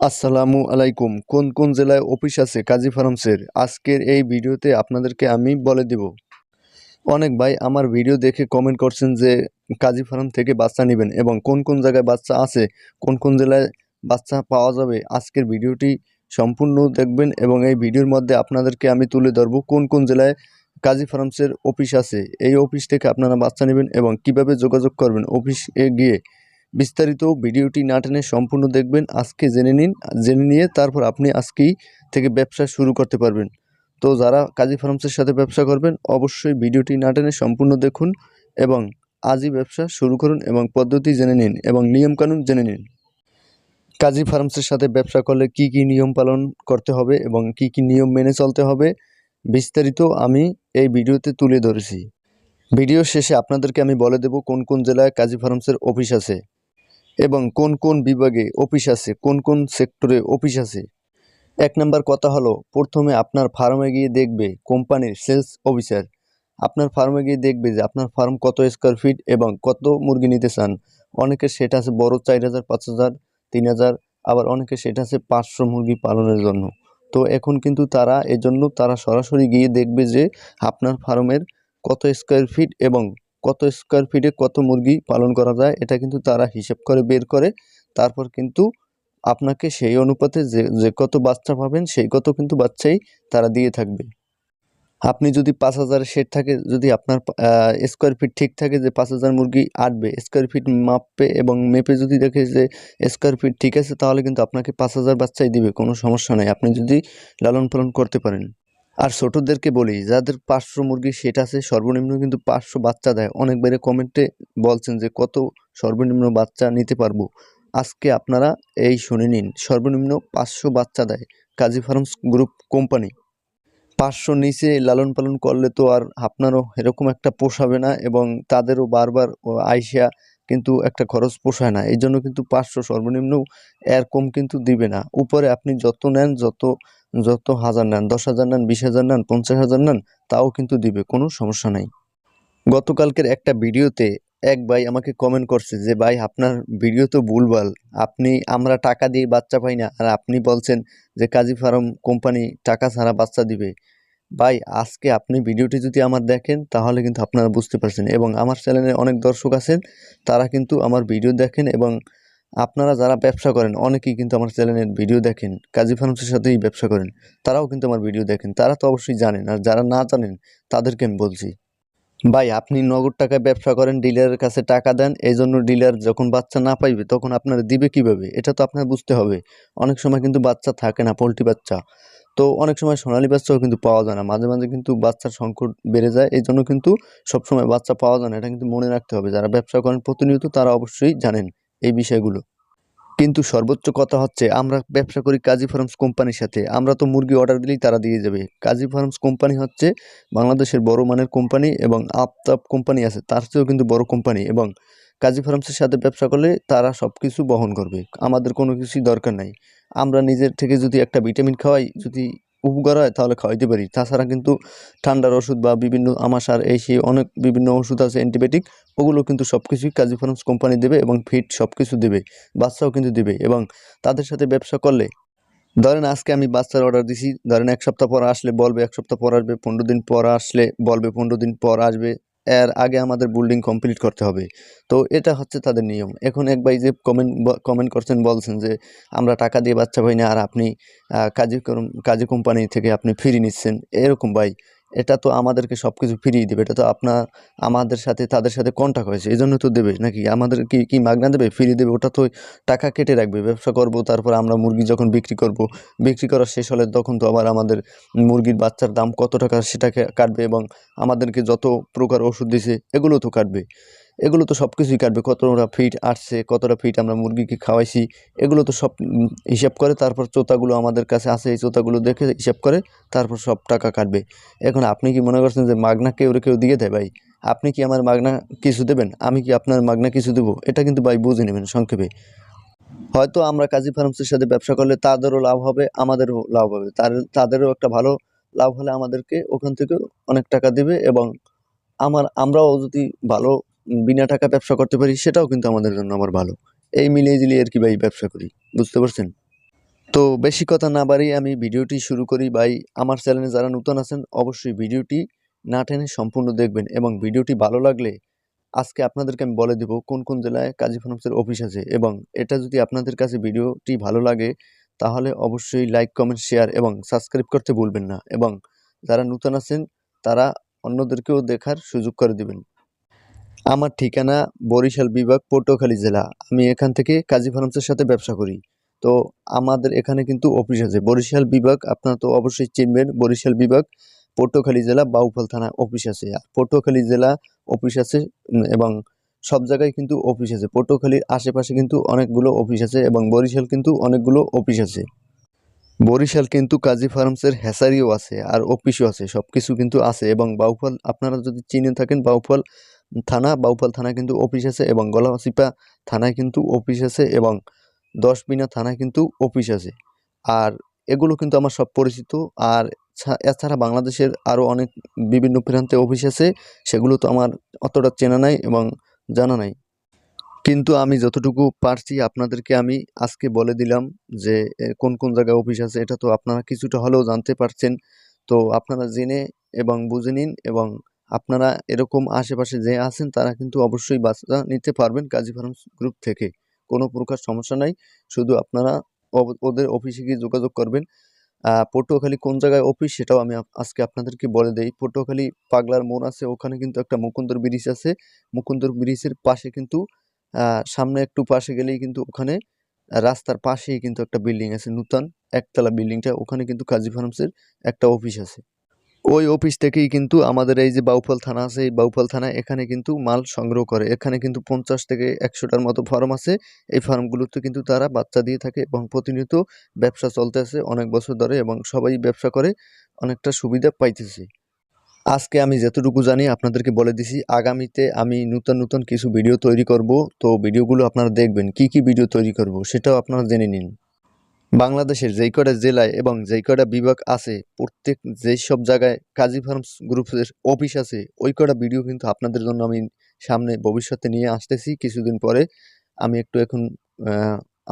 আসসালামু আলাইকুম। কোন কোন জেলায় অফিস আছে কাজী ফার্মসের আজকের এই ভিডিওতে আপনাদেরকে আমি বলে দেব। অনেক ভাই আমার ভিডিও দেখে কমেন্ট করছেন যে কাজী ফার্ম থেকে বাচ্চা নেবেন এবং কোন কোন জায়গায় বাচ্চা আছে, কোন কোন জেলায় বাচ্চা পাওয়া যাবে আজকের ভিডিওটি সম্পূর্ণ দেখবেন এবং এই ভিডিওর মধ্যে আপনাদেরকে আমি তুলে ধরবো কোন কোন জেলায় কাজী ফার্মসের অফিস আছে। এই অফিস থেকে আপনারা বাচ্চা নেবেন এবং কীভাবে যোগাযোগ করবেন অফিসে গিয়ে বিস্তারিত ভিডিওটি না টেনে সম্পূর্ণ দেখবেন। আজকে জেনে নিন, জেনে নিয়ে তারপর আপনি আজকেই থেকে ব্যবসা শুরু করতে পারবেন। তো যারা কাজী ফার্মসের সাথে ব্যবসা করবেন, অবশ্যই ভিডিওটি না টেনে সম্পূর্ণ দেখুন এবং আজই ব্যবসা শুরু করুন এবং পদ্ধতি জেনে নিন এবং নিয়মকানুন জেনে নিন। কাজী ফার্মসের সাথে ব্যবসা করলে কি কি নিয়ম পালন করতে হবে এবং কি কি নিয়ম মেনে চলতে হবে, বিস্তারিত আমি এই ভিডিওতে তুলে ধরেছি। ভিডিও শেষে আপনাদেরকে আমি বলে দেব কোন কোন জেলায় কাজী ফার্মসের অফিস আছে। এবং কোন কোন বিভাগে অফিস আছে, কোন কোন সেক্টরে অফিস আছে? এক নাম্বার কথা হলো, প্রথমে আপনার ফার্মে গিয়ে দেখবে কোম্পানির সেলস অফিসার। আপনার ফার্মে গিয়ে দেখবে যে আপনার ফার্ম কত স্কোয়ার ফিট এবং কত মুরগি নিতে চান। অনেকের সেটা আছে বড় চার হাজার, পাঁচ হাজার, তিন হাজার, আবার অনেকে সেটা আছে পাঁচশো মুরগি পালনের জন্য। তো এখন কিন্তু তারা এজন্য তারা সরাসরি গিয়ে দেখবে যে আপনার ফার্মের কত স্কোয়ার ফিট এবং কত স্কোয়ার ফিটে কত মুরগি পালন করা যায়, এটা কিন্তু তারা হিসেব করে, বের করে। তারপর কিন্তু আপনাকে সেই অনুপাতে যে যে কত বাচ্চা পাবেন, সেই কত কিন্তু বাচ্চাই তারা দিয়ে থাকবে। আপনি যদি পাঁচ হাজার শেড থাকে, যদি আপনার স্কোয়ার ফিট ঠিক থাকে যে পাঁচ হাজার মুরগি আটবে স্কোয়ার ফিট মাপে এবং মেপে যদি দেখে যে স্কোয়ার ফিট ঠিক আছে, তাহলে কিন্তু আপনাকে পাঁচ হাজার বাচ্চাই দিবে, কোনো সমস্যা নেই। আপনি যদি লালন পালন করতে পারেন। আর ছোটোদেরকে বলি, যাদের পাঁচশো মুরগি সেট আছে, সর্বনিম্ন কিন্তু পাঁচশো বাচ্চা দেয়। অনেক অনেকবারে কমেন্টে বলছেন যে, কত সর্বনিম্ন বাচ্চা নিতে পারব? আজকে আপনারা এই শুনে নিন, সর্বনিম্ন পাঁচশো বাচ্চা দেয় কাজী ফার্মস গ্রুপ কোম্পানি। পাঁচশো নিচে লালন পালন করলে তো আর আপনারও এরকম একটা পোষাবে না এবং তাদেরও বারবার ও আইসা কিন্তু একটা খরচ পোষায় না। এই জন্য কিন্তু পাঁচশো সর্বনিম্ন এর কম কিন্তু দিবে না। উপরে আপনি যত নেন, যত যত হাজার নেন, দশ হাজার নেন, বিশ হাজার নেন, পঞ্চাশ হাজার নেন, তাও কিন্তু দিবে, কোনো সমস্যা নাই। গতকালকের একটা ভিডিওতে এক ভাই আমাকে কমেন্ট করছে যে, ভাই, আপনার ভিডিও তো ভুলভাল। আপনি, আমরা টাকা দিয়ে বাচ্চা পাই না। আর আপনি বলছেন যে, কাজী ফার্ম কোম্পানি টাকা ছাড়া বাচ্চা দিবে। ভাই, আজকে আপনি ভিডিওটি যদি আমার দেখেন, তাহলে কিন্তু আপনারা বুঝতে পারছেন এবং আমার চ্যানেলে অনেক দর্শক আছেন, তারা কিন্তু আমার ভিডিও দেখেন এবং আপনারা যারা ব্যবসা করেন, অনেকেই কিন্তু আমার চ্যানেলের ভিডিও দেখেন, কাজী ফার্মসের সাথেই ব্যবসা করেন, তারাও কিন্তু আমার ভিডিও দেখেন, তারা তো অবশ্যই জানেন আর যারা না জানেন, তাদেরকে আমি বলছি। ভাই, আপনি নগদ টাকায় ব্যবসা করেন, ডিলারের কাছে টাকা দেন এই জন্য ডিলার যখন বাচ্চা না পাইবে, তখন আপনারা দিবে কীভাবে? এটা তো আপনার বুঝতে হবে। অনেক সময় কিন্তু বাচ্চা থাকে না, পোলট্রি বাচ্চা। তো অনেক সময় সোনালি বাচ্চাও কিন্তু পাওয়া যায় না। মাঝে মাঝে কিন্তু বাচ্চার সংকট বেড়ে যায়। এই জন্য কিন্তু সবসময় বাচ্চা পাওয়া যায় না। এটা কিন্তু মনে রাখতে হবে। যারা ব্যবসা করেন প্রতিনিয়ত তারা অবশ্যই জানেন এই বিষয়গুলো। কিন্তু সর্বোচ্চ কথা হচ্ছে, আমরা ব্যবসা করি কাজী ফার্মস কোম্পানির সাথে। আমরা তো মুরগি অর্ডার দিলেই তারা দিয়ে যাবে। কাজী ফার্মস কোম্পানি হচ্ছে বাংলাদেশের বড় মানের কোম্পানি এবং আপতাপ কোম্পানি আছে। তার চেয়েও কিন্তু বড় কোম্পানি এবং কাজী ফার্মসের সাথে ব্যবসা করলে তারা সব কিছু বহন করবে। আমাদের কোনো কিছুই দরকার নাই। আমরা নিজের থেকে যদি একটা ভিটামিন খাওয়াই, যদি উপকার হয় তাহলে খাওয়াইতে পারি। তাছাড়া কিন্তু ঠান্ডার ওষুধ বা বিভিন্ন আমাশার এই সেই অনেক বিভিন্ন ওষুধ আছে, অ্যান্টিবায়োটিক, ওগুলো কিন্তু সব কিছুই কাজী ফার্মস কোম্পানি দেবে এবং ফিট সব কিছু দেবে, বাচ্চাও কিন্তু দেবে এবং তাদের সাথে ব্যবসা করলে ধরেন আজকে আমি বাচ্চার অর্ডার দিছি, ধরেন এক সপ্তাহ পর আসলে বলবে, এক সপ্তাহ পর আসবে, পনেরো দিন পর আসলে বলবে, পনেরো দিন পর আসবে এর আগে আমাদের বিল্ডিং কমপ্লিট করতে হবে। তো এটা হচ্ছে তাদের নিয়ম। এখন এক ভাই যে কমেন্ট কমেন্ট করছেন বলছেন যে, আমরা টাকা দিয়ে বাচ্চা পাই না আর আপনি কাজী কাজী কোম্পানি থেকে আপনি ফ্রি নিচ্ছেন। এরকম ভাই। এটা তো আমাদেরকে সব কিছু ফিরিয়ে দেবে, এটা তো আপনার আমাদের সাথে, তাদের সাথে কন্ট্যাক্ট হয়েছে এই জন্য তো দেবে নাকি? আমাদের কি কি মাগনা দেবে? ফিরিয়ে দেবে, ওটা তো টাকা কেটে রাখবে, ব্যবসা করব, তারপর আমরা মুরগি যখন বিক্রি করব, বিক্রি করা শেষ হলে তখন তো আবার আমাদের মুরগির বাচ্চার দাম কত টাকা সেটাকে কাটবে এবং আমাদেরকে যত প্রকার ওষুধ দিছে, এগুলো তো কাটবে। এগুলো তো সব কিছুই কাটবে, কতটা ফিট আসছে, কতটা ফিট আমরা মুরগিকে খাওয়াইছি, এগুলো তো সব হিসাব করে, তারপর চোতাগুলো আমাদের কাছে আছে, এই চোতাগুলো দেখে হিসাব করে, তারপর সব টাকা কাটবে। এখন আপনি কি মনে করছেন যে মাগনা কেউ কেউ দিয়ে দেয় ভাই? আপনি কি আমার মাগনা কিছু দেবেন? আমি কি আপনার মাগনা কিছু দেবো? এটা কিন্তু ভাই বুঝে নেবেন সংক্ষেপে। হয়তো আমরা কাজী ফার্মসের সাথে ব্যবসা করলে তাদেরও লাভ হবে, আমাদেরও লাভ হবে। তার, তাদেরও একটা ভালো লাভ হলে আমাদেরকে ওখান থেকে অনেক টাকা দেবে এবং আমার, আমরাও যদি ভালো বিনা টাকা ব্যবসা করতে পারি, সেটাও কিন্তু আমাদের জন্য আমার ভালো। এই মিলিয়ে ঝিলিয়ে আর কি ভাই ব্যবসা করি, বুঝতে পারছেন? তো বেশি কথা না বাড়িয়ে আমি ভিডিওটি শুরু করি ভাই। আমার চ্যানেলে যারা নতুন আছেন, অবশ্যই ভিডিওটি না টেনে সম্পূর্ণ দেখবেন এবং ভিডিওটি ভালো লাগলে আজকে আপনাদেরকে আমি বলে দেব কোন কোন জেলায় কাজী ফার্মসের অফিস আছে এবং এটা যদি আপনাদের কাছে ভিডিওটি ভালো লাগে, তাহলে অবশ্যই লাইক, কমেন্ট, শেয়ার এবং সাবস্ক্রাইব করতে ভুলবেন না এবং যারা নতুন আছেন, তারা অন্যদেরকেও দেখার সুযোগ করে দিবেন। আমার ঠিকানা বরিশাল বিভাগ, পটুয়াখালী জেলা। আমি এখান থেকে কাজী ফার্মসের সাথে ব্যবসা করি। তো আমাদের এখানে কিন্তু অফিস আছে। বরিশাল বিভাগ, আপনারা তো অবশ্যই চিনবেন, বরিশাল বিভাগ, পটুয়াখালী জেলা, বাউফল থানা অফিস আছে। আর পটুয়াখালী জেলা অফিস আছে এবং সব জায়গায় কিন্তু অফিস আছে। পটুয়াখালীর আশেপাশে কিন্তু অনেকগুলো অফিস আছে এবং বরিশাল কিন্তু অনেকগুলো অফিস আছে। বরিশাল কিন্তু কাজী ফার্মসের হ্যাসারিও আছে আর অফিসও আছে। সব কিছু কিন্তু আছে এবং বাউফল, আপনারা যদি চিনে থাকেন বাউফল থানা, বাউফল থানায় কিন্তু অফিস আছে এবং গলাচিপা থানায় কিন্তু অফিস আছে এবং দশবিনা থানায় কিন্তু অফিস আছে। আর এগুলো কিন্তু আমার সব পরিচিত। আর এছাড়া বাংলাদেশের আরও অনেক বিভিন্ন প্রান্তে অফিস আছে। সেগুলো তো আমার অতটা চেনা নাই এবং জানা নাই। কিন্তু আমি যতটুকু পারছি আপনাদেরকে আমি আজকে বলে দিলাম যে কোন কোন জায়গায় অফিস আছে এটা তো আপনারা কিছুটা হলেও জানতে পারছেন। তো আপনারা জেনে এবং বুঝে নিন এবং আপনারা এরকম আশেপাশে যে আছেন, তারা কিন্তু অবশ্যই বাচ্চা নিতে পারবেন কাজী ফার্ম গ্রুপ থেকে। কোনো প্রকার সমস্যা নাই। শুধু আপনারা ওদের অফিসে গিয়ে যোগাযোগ করবেন। পটুয়াখালী কোন জায়গায় অফিস সেটাও আমি আজকে আপনাদেরকে বলে দেই। পটুয়াখালী পাগলার মোড় আছে, ওখানে কিন্তু একটা মুকুন্দর ব্রিজ আছে। মুকুন্দর ব্রিজের পাশে কিন্তু সামনে একটু পাশে গেলেই কিন্তু ওখানে রাস্তার পাশেই কিন্তু একটা বিল্ডিং আছে, নূতন একতলা বিল্ডিংটা। ওখানে কিন্তু কাজী ফার্মসের একটা অফিস আছে। ওই অফিস থেকেই কিন্তু আমাদের এই যে বাউফল থানা আছে, এই বাউফল থানা এখানে কিন্তু মাল সংগ্রহ করে। এখানে কিন্তু পঞ্চাশ থেকে একশোটার মতো ফার্ম আছে। এই ফার্মগুলোতে কিন্তু তারা বাচ্চা দিয়ে থাকে এবং প্রতিনিয়ত ব্যবসা চলতে আছে অনেক বছর ধরে এবং সবাই ব্যবসা করে, অনেকটা সুবিধা পাইতেছে। আজকে আমি যতটুকু জানি আপনাদেরকে বলে দিছি, আগামীতে আমি নতুন নতুন কিছু ভিডিও তৈরি করব। তো ভিডিওগুলো আপনারা দেখবেন, কি কি ভিডিও তৈরি করব সেটাও আপনারা জেনে নিন। বাংলাদেশের যেই কটা জেলায় এবং যেই কটা বিভাগ আছে, প্রত্যেক যেই সব জায়গায় কাজী ফার্মস গ্রুপের অফিস আছে, ওই কটা ভিডিও কিন্তু আপনাদের জন্য আমি সামনে ভবিষ্যতে নিয়ে আসতেছি। কিছুদিন পরে আমি একটু এখন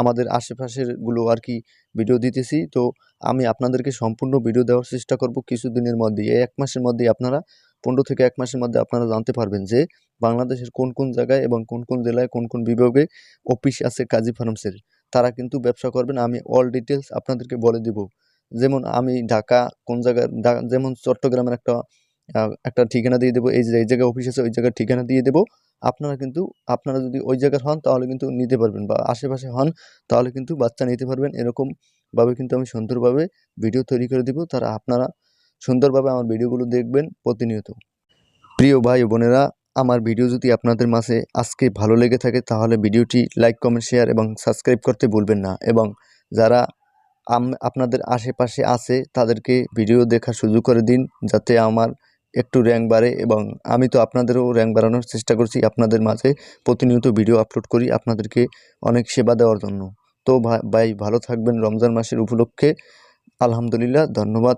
আমাদের আশেপাশেরগুলো আর কি ভিডিও দিতেছি। তো আমি আপনাদেরকে সম্পূর্ণ ভিডিও দেওয়ার চেষ্টা করব কিছুদিনের মধ্যে। এই এক মাসের মধ্যেই আপনারা, পনেরো থেকে এক মাসের মধ্যে আপনারা জানতে পারবেন যে বাংলাদেশের কোন কোন জায়গায় এবং কোন কোন জেলায় কোন কোন বিভাগে অফিস আছে কাজী ফার্মসের। তারা কিন্তু ব্যবসা করবেন আমি অল ডিটেলস আপনাদেরকে বলে দিব। যেমন আমি ঢাকা কোন জায়গায় যেমন চট্টগ্রামের একটা একটা ঠিকানা দিয়ে দেবো, এই যে, এই জায়গায় অফিস আছে, ওই জায়গার ঠিকানা দিয়ে দেবো। আপনারা কিন্তু, আপনারা যদি ওই জায়গার হন, তাহলে কিন্তু নিতে পারবেন বা আশেপাশে হন, তাহলে কিন্তু বাচ্চা নিতে পারবেন। এরকমভাবে কিন্তু আমি সুন্দরভাবে ভিডিও তৈরি করে দিব, তারা আপনারা সুন্দরভাবে আমার ভিডিওগুলো দেখবেন প্রতিনিয়ত। প্রিয় ভাই বোনেরা আমার ভিডিও যদি আপনাদের মাঝে আজকে ভালো লেগে থাকে, তাহলে ভিডিওটি লাইক, কমেন্ট, শেয়ার এবং সাবস্ক্রাইব করতে ভুলবেন না। এবং যারা আপনাদের আশেপাশে আছে, তাদেরকে ভিডিও দেখার সুযোগ করে দিন, যাতে আমার একটু র্যাঙ্ক বাড়ে এবং আমি তো আপনাদেরও র্যাঙ্ক বাড়ানোর চেষ্টা করছি আপনাদের মাঝে প্রতিনিয়ত ভিডিও আপলোড করি আপনাদেরকে অনেক সেবা দেওয়ার জন্য। তো ভাই ভাই ভালো থাকবেন রমজান মাসের উপলক্ষে। আলহামদুলিল্লাহ, ধন্যবাদ।